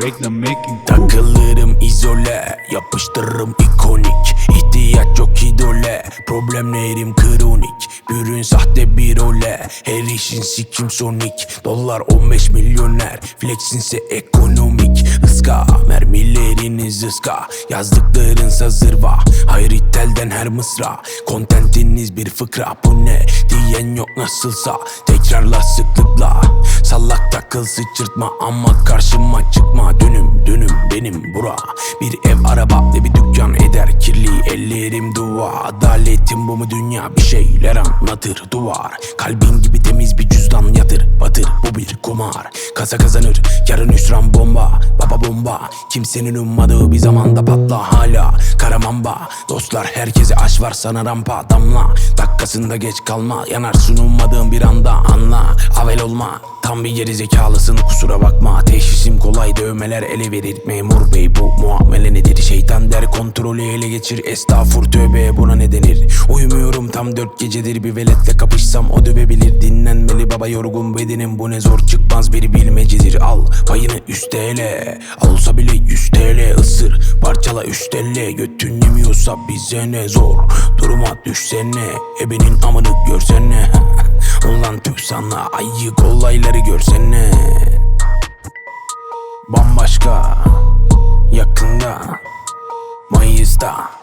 Reklam making. Takılırım izole Yapıştırırım ikonik. İhtiyaç yok idole. Problemlerim kronik. Ürün sahte bir ole Her işin sikim sonik. Dolar 15 milyoner. Flexinse ekonomik. Iska mermileriniz ıska Yazdıklarınsa zırva. Hayır telden her mısra. Kontentiniz bir fıkra. Bu ne diyen yok nasılsa. Tekrarla sıklıkla Sallak takıl sıçırtma ama karşıma çıkma. Dönüm dönüm benim bura. Bir ev araba ve bir dükkan eder Kirli ellerim dua Adaletim bu mu dünya? Bir şeyler anlatır Duvar. Kalbin gibi temiz bir cüzdan yatır Batır. Bu bir kumar Kasa kazanır. Yarın hüsran bomba Baba bomba. Kimsenin ummadığı bir zamanda patla hala. Karamamba dostlar herkese aş var sana rampa damla. Dakikasında geç kalma yanarsın ummadığın bir anda anla. Avel olma tam bir geri zekalısın kusura bakma. Teşhisim kolay dövmeler ele verir. Memur bey bu muamele nedir? Şeytan der kontrolü ele geçir. Estağfur tövbe buna ne denir? Uyumuyorum tam dört gecedir bir veletle kapışsam o dövebilir Dinlenmeli baba yorgun bedenim. Bu ne zor çıkmaz bir bilmecedir. Al payını üstele alsa bile 100 TL ısır Parçala üç telle götün yemiyorsa bize ne? Zor Duruma düşsene. Ebenin amını görsene. Ulan tüh sana ayık olayları görsene. Bambaşka yakında Mayıs'ta